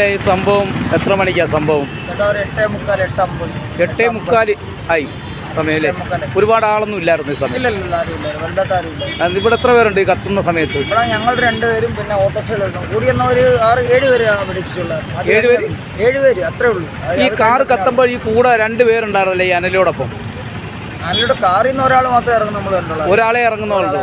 ഈ സംഭവം എത്ര മണിക്കാ സംഭവം? എട്ടേ മുക്കാൽ ആയി സമയല്ലേ. ഒരുപാട് ആളൊന്നും ഇല്ലായിരുന്നു ഈ സമയം ഇവിടെ എത്ര പേരുണ്ട് ഈ കത്തുന്ന സമയത്ത്? ഞങ്ങൾ രണ്ടുപേരും പിന്നെ ഓട്ടോറിക്ഷയിലെടുക്കും കൂടി വന്ന ഒരു ആറ് ഏഴ് പേരാണ് പിടിച്ചുള്ളത് ഏഴ് പേര്? ഏഴ് പേര് അത്രേ ഉള്ളൂ. ഈ കാറ് കത്തുമ്പോൾ ഈ കൂടെ രണ്ടുപേരുണ്ടായിരുന്നല്ലേ ഈ അനലോടൊപ്പം? അതിലൂടെ കാറിൽ നിന്ന് ഒരാൾ മാത്രമേ ഇറങ്ങും നമ്മൾ ഒരാളെ ഇറങ്ങുന്നുള്ളൂ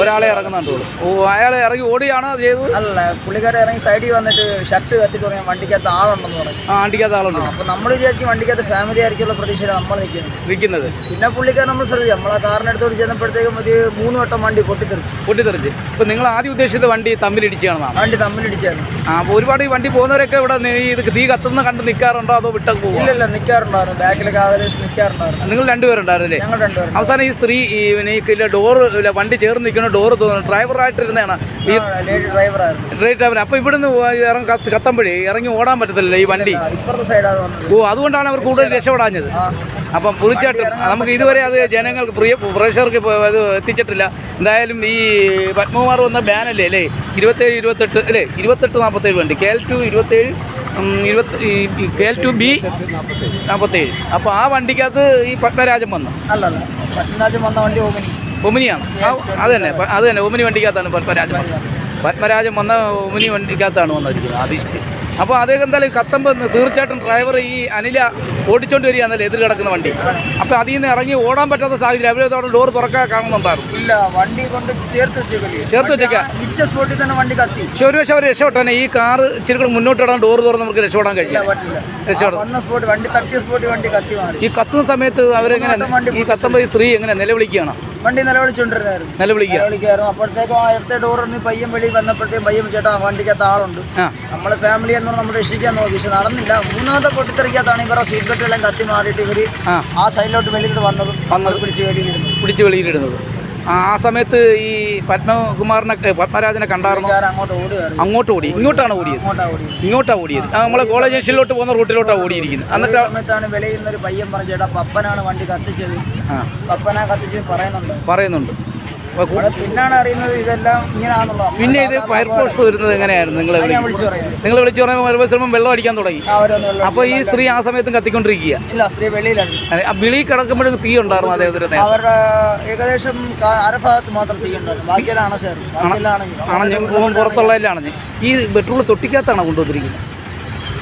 ഒരാളെ ഇറങ്ങുന്നുണ്ടോ ഓ അയാൾ ഇറങ്ങി ഓടിയാണോ ചെയ്തത്? അല്ല പുള്ളിക്കാരൻ ഇറങ്ങി സൈഡിൽ വന്നിട്ട് ഷർട്ട് കത്തിട്ട് പറയാം വണ്ടിക്കകത്ത് ആളുണ്ടെന്ന് പറഞ്ഞു. ആ വണ്ടിക്കകത്ത് ആളുണ്ട്. അപ്പൊ നമ്മൾ വിചാരിച്ചു വണ്ടിക്കകത്ത് ഫാമിലി ആയിരിക്കുള്ള പ്രതീക്ഷയാണ് നമ്മൾ നിൽക്കുന്നത്. നിൽക്കുന്നത്. പിന്നെ പുള്ളിക്കാരൻ നമ്മൾ ശ്രദ്ധിച്ചു. നമ്മൾ ആ കാറിനടുത്തോട് ചെന്നപ്പോഴത്തേക്കും ഒരു മൂന്ന് വട്ടം വണ്ടി പൊട്ടിത്തെറിച്ചു. പൊട്ടിത്തെറിച്ച്. അപ്പൊ നിങ്ങൾ ആദ്യം ഉദ്ദേശിച്ചത് വണ്ടി തമ്മിലിടിച്ചാണെന്നാണ് വണ്ടി തമ്മിലിടിച്ചാണ് ആ അപ്പോൾ ഒരുപാട് ഈ വണ്ടി പോകുന്നവരൊക്കെ ഇവിടെ നി- ഇത് തീ കത്തുന്ന കണ്ട് നിൽക്കാറുണ്ടോ അതോ വിട്ടൊക്കെ പോകുമോ ഇല്ലല്ല നിൽക്കാറുണ്ടായിരുന്നു ബാക്കിലൊക്കെ ആവേശം നിൽക്കാറുണ്ടായിരുന്നു നിങ്ങൾ രണ്ടുപേരുണ്ടായിരുന്നില്ലേ? ഞങ്ങൾ രണ്ടുപേരും അവസാനം ഈ സ്ത്രീ ഈ ഡോറ് വണ്ടി ചേർന്ന് നിൽക്കുന്ന ഡോറ് ഡ്രൈവറായിട്ടിരുന്നതാണ് ഈ ഡ്രൈവർ അപ്പോൾ ഇവിടുന്ന് ഇറങ്ങി കത്ത് കത്തുമ്പോഴേ ഇറങ്ങി ഓടാൻ പറ്റത്തില്ലല്ലോ ഈ വണ്ടി. ഓ അതുകൊണ്ടാണ് അവർ കൂടുതൽ രക്ഷപ്പെടാഞ്ഞത്. അപ്പം തീർച്ചയായിട്ടും നമുക്ക് ഇതുവരെ അത് ജനങ്ങൾക്ക് പ്രിയ പ്രേക്ഷകർക്ക് അത് എത്തിച്ചിട്ടില്ല. എന്തായാലും ഈ പത്മകുമാർ വന്ന ബാനല്ലേ അല്ലേ? ഇരുപത്തേഴ് ഇരുപത്തെട്ട് അല്ലേ? ഇരുപത്തെട്ട് നാൽപ്പത്തേഴ് വണ്ടി. കെ എൽ ടു ഇരുപത്തേഴ് ഇരുപത്തി കെ എൽ ടു ബി നാൽപ്പത്തേഴ് അപ്പോൾ ആ വണ്ടിക്കകത്ത് ഈ പത്മരാജൻ വന്നു. അല്ലല്ല പത്മരാജൻ വന്ന വണ്ടി ഓമനി. ഒമിനിയാണ് അത് തന്നെ അത് തന്നെ ഒമിനി വണ്ടിക്കകത്താണ് പത്മരാജൻ പത്മരാജൻ വന്ന ഒമിനി വണ്ടിക്കകത്താണ് വന്നിരിക്കുന്നത്. അതിഷ്ടി അപ്പോൾ അദ്ദേഹം എന്തായാലും കത്തുമ്പോൾ തീർച്ചയായിട്ടും ഡ്രൈവർ ഈ അനില ഓടിച്ചോണ്ട് വരികയാണല്ലോ എതിർ കിടക്കുന്ന വണ്ടി. അപ്പോൾ അതിൽ നിന്ന് ഇറങ്ങി ഓടാൻ പറ്റാത്ത സാഹചര്യം. അവരെ അവിടെ ഡോർ തുറക്കാൻ കാണുന്നുണ്ടായിരുന്നു. ഇല്ല വണ്ടി കൊണ്ട് ചേർത്ത് ചേർത്ത് വെച്ചേക്കാ? സ്പോട്ടിൽ തന്നെ വണ്ടി കത്തി. പക്ഷെ ഒരു പക്ഷേ അവർ രക്ഷപ്പെട്ടാണ് ഈ കാർ ഇച്ചിരി കൂടെ മുന്നോട്ട് ഇടാൻ ഡോർ തുറന്ന് നമുക്ക് രക്ഷപ്പെടാൻ കഴിയില്ല. രക്ഷപ്പെടും. ഈ കത്തുന്ന സമയത്ത് അവരെങ്ങനെ ഈ കത്തുമ്പോൾ ഈ സ്ത്രീ എങ്ങനെ നിലവിളിക്കുകയാണ്? വണ്ടി നിലവിളിച്ചുകൊണ്ടിരുന്നായിരുന്നു. നിലവിളിക്കുക. നിലവിളിക്കായിരുന്നു അപ്പോഴത്തേക്കും അടുത്ത ഡോർ ഡോറിന് പയ്യൻ വെളി വന്നപ്പോഴത്തേക്കും പയ്യൻ ചേട്ടാ വണ്ടിക്കകത്ത് ആളുണ്ട്. നമ്മൾ ഫാമിലി എന്ന് പറഞ്ഞാൽ നമ്മൾ രക്ഷിക്കാൻ നോക്കി. പക്ഷെ നടന്നില്ല. മൂന്നാമത്തെ പൊട്ടിത്തെറിക്കാത്താണ് ഇവരുടെ സീറ്റ് ബെൽറ്റ് എല്ലാം കത്തി മാറിയിട്ട് ഇവർ ആ. സൈഡിലോട്ട് വെളിയിലോട്ട് വന്നതും വന്നത്. പിടിച്ച് വെളിയിലിടുന്നത്. പിടിച്ച് വെളിയിലിടുന്നത്. ആ സമയത്ത് ഈ പത്മകുമാറിനെ പത്മരാജനെ കണ്ടായിരുന്നു? അങ്ങോട്ട് ഓടി. ഇങ്ങോട്ടാണ് ഓടിയത്. ഇങ്ങോട്ടാണ് ഓടിയത്. നമ്മളെ കോളേജ് ജംഗ്ഷനിലോട്ട് പോകുന്ന റൂട്ടിലോട്ടാണ് ഓടിയിരിക്കുന്നത്. എന്നിട്ട് സമയത്താണ് വെളിയിൽ നിന്നൊരു പയ്യൻ പറഞ്ഞു ചേട്ടാ പപ്പനാണ് വണ്ടി കത്തിച്ചത്. ആ. പപ്പനാ കത്തിച്ചത് പറയുന്നുണ്ട്. പറയുന്നുണ്ട്. പിന്നാണ് അറിയുന്നത് ഇതെല്ലാം ഇങ്ങനെയാണെന്നുള്ളത് പിന്നെ ഇത് ഫയർഫോഴ്സ് വരുന്നത് എങ്ങനെയായിരുന്നു? നിങ്ങളെ നിങ്ങൾ വിളിച്ചു പറയുമ്പോൾ ഫയർഫോഴ്സ് വരുമ്പോൾ വെള്ളം അടിക്കാൻ തുടങ്ങി. അപ്പോൾ ഈ സ്ത്രീ ആ സമയത്തും കത്തിക്കൊണ്ടിരിക്കുക. ഇല്ല സ്ത്രീ വെളിയിലാണ്. കിടക്കുമ്പോഴും തീ ഉണ്ടായിരുന്നു അദ്ദേഹത്തിന്. അവരുടെ ഏകദേശം അരഭാഗത്ത് മാത്രം ബാക്കിയെല്ലാം അണച്ചായിരുന്നു. ബാക്കിയെല്ലാം അണഞ്ഞു. പുറത്തുള്ളതിലാണ് ഈ പെട്രോൾ തൊട്ടിക്കകത്താണ് കൊണ്ടുവന്നിരിക്കുന്നത്?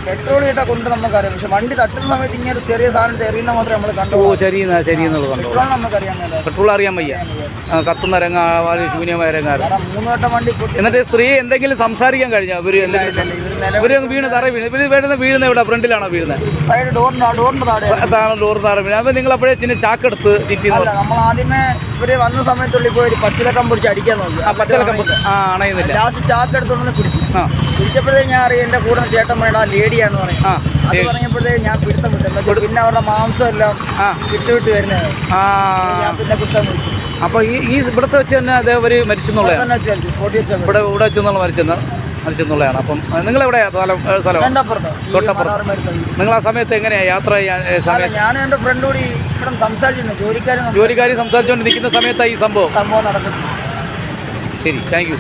പെട്രോൾ ഇട്ടാ കൊണ്ട് നമുക്കറിയാം. പക്ഷെ വണ്ടി തട്ടുന്ന സമയത്ത് ഇങ്ങനെ ഒരു ചെറിയ സാധനം ചെറിയുന്ന മാത്രമേ നമ്മൾ കണ്ടു ഓ ശരിയെന്ന കണ്ടു പെട്രോൾ നമുക്കറിയാൻ പെട്രോൾ അറിയാൻ വയ്യ. കത്തുന്ന രംഗ ശൂന്യമായ രംഗ കാരണം മൂന്ന് വട്ടം വണ്ടി എന്നിട്ട് സ്ത്രീ എന്തെങ്കിലും സംസാരിക്കാൻ കഴിഞ്ഞോ? ഇവർ ഇവർ വീണ് തറ വീണ്. ഇവർ വേണ്ടുന്ന വീഴുന്ന ഇവിടെ ഫ്രണ്ടിലാണോ വീഴുന്നത്? സൈഡ് ഡോറിന്റെ ഡോറിന്റെ താഴെ താഴെ ഡോർ താറ വീണ്. അപ്പൊ നിങ്ങൾ അപ്പോഴേ ചാക്കെടുത്ത് നമ്മൾ ആദ്യമേ ഇവർ വന്ന സമയത്തുള്ളിൽ പോയി ഒരു പച്ചിലക്കം പിടിച്ച് അടിക്കാൻ നോക്കി. ആ പച്ചലക്കം ആ അണയുന്നില്ല. ലാസ്റ്റ് ചാക്ക് എടുത്തോണ്ട് പിടിച്ചു. ആ. പിടിച്ചപ്പോഴത്തേക്ക് ഞാൻ അറിയാം എന്റെ കൂടെ ചേട്ടൻ വേണ്ട ലേഡിയാന്ന് പറയും. ആ അത് പറഞ്ഞപ്പോഴത്തേക്ക് ഞാൻ പിടുത്തം വിട്ടു. പിന്നെ അവരുടെ മാംസം എല്ലാം വിട്ടു വിട്ട് വരുന്നത് ഞാൻ പിന്നെ പിടുത്തം വിട്ടു. അപ്പോൾ ഈ ഈ ഇവിടുത്തെ വെച്ച് തന്നെ അതേപോലെ മരിച്ചെന്നുള്ളത് ഇവിടെ ഇവിടെ വെച്ചെന്നുള്ള മരിച്ചെന്ന്? മരിച്ചെന്നുള്ളതാണ് അപ്പം നിങ്ങൾ എവിടെയാ സ്ഥലം സ്ഥലം? തൊട്ടപ്പുറത്ത്. നിങ്ങൾ ആ സമയത്ത് എങ്ങനെയാണ് യാത്ര ചെയ്യാൻ ഞാൻ സമയം ഞാനും എന്റെ ഫ്രണ്ട് കൂടി ഇവിടെ സംസാരിച്ചിരുന്നു. ജോലിക്കാരും ജോലിക്കാരി സംസാരിച്ചുകൊണ്ട് നിൽക്കുന്ന സമയത്താണ് ഈ സംഭവം? സംഭവം നടക്കുന്നത്. ശരി താങ്ക് യു